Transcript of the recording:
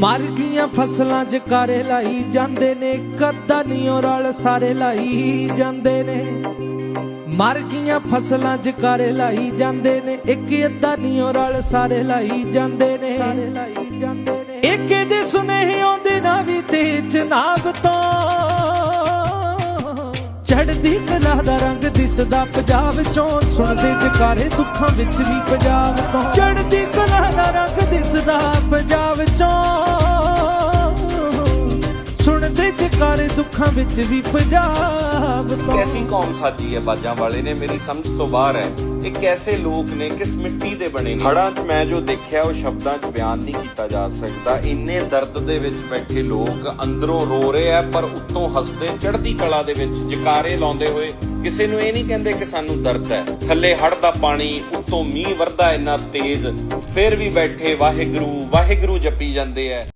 ਮਰ ਗਈਆਂ ਫਸਲਾਂ 'ਚ ਕਾਰੇ ਲਾਈ ਜਾਂਦੇ ਨੇ ਕੱਦਾ ਨਹੀਂ ਰਲ ਸਾਰੇ ਲਾਈ ਜਾਂਦੇ ਨੇ। ਮਰ ਗਈਆਂ ਫਸਲਾਂ 'ਚ ਕਾਰੇ ਲਾਈ ਜਾਂਦੇ ਨੇ, ਇੱਕ ਅੱਧਾ ਨਹੀਂ ਰਲ ਸਾਰੇ ਲਾਈ ਜਾਂਦੇ ਨੇ। ਇੱਕ ਦੇ ਸੁਨੇਹੇ ਆਉਂਦੇ ਨਾ ਵੀ ਤੇ ਜਨਾਬ ਤੋਂ ਚੜਦੀ ਕਲਾ ਦਾ ਰੰਗ ਦਿਸਦਾ ਪੰਜਾਬ ਚੋਂ, ਸੁਣਦੇ ਜਕਾਰੇ ਦੁੱਖਾਂ ਵਿੱਚ ਵੀ ਪੰਜਾਬ ਤੋਂ। ਚੜਦੀ ਕਲਾ ਦਾ ਰੰਗ ਦਿਸਦਾ ਪੰਜਾਬ ਚੋਂ। ਜਕਾਰੇ ਦੁੱਖਾਂ ਵਿੱਚ ਵੀ ਪੰਜਾਬ ਤੋਂ। ਕੈਸੀ ਕੌਮ ਸਾਜੀ ਹੈ? ਬਾਜਾਂ ਵਾਲੇ ਨੇ ਮੇਰੀ ਸਮਝ ਤੋਂ ਬਾਹਰ ਹੈ। ਇਹ ਕੈਸੇ ਲੋਕ ਨੇ? ਕਿਸ ਮਿੱਟੀ ਦੇ ਬਣੇ ਨੇ? ਹੜਾਂ 'ਚ ਮੈਂ ਜੋ ਦੇਖਿਆ ਉਹ ਸ਼ਬਦਾਂ 'ਚ ਬਿਆਨ ਨਹੀਂ ਕੀਤਾ ਜਾ ਸਕਦਾ। ਇੰਨੇ ਦਰਦ ਦੇ ਵਿੱਚ ਬੈਠੇ ਲੋਕ ਅੰਦਰੋਂ ਰੋ ਰਹੇ ਆ ਪਰ ਉੱਤੋਂ ਹੱਸਦੇ ਚੜ੍ਹਦੀ ਕਲਾ ਦੇ ਵਿੱਚ ਜਕਾਰੇ ਲਾਉਂਦੇ ਹੋਏ ਕਿਸੇ ਨੂੰ ਇਹ ਨਹੀਂ ਕਹਿੰਦੇ ਕਿ ਸਾਨੂੰ ਦਰਦ ਹੈ। ਥੱਲੇ ਹੜ ਦਾ ਪਾਣੀ ਉੱਤੋਂ ਮੀਂਹ ਵਰਦਾ ਇੰਨਾ ਤੇਜ਼ ਫਿਰ ਵੀ ਬੈਠੇ ਵਾਹਿਗੁਰੂ ਵਾਹਿਗੁਰੂ ਜਪੀ ਜਾਂਦੇ ਆ।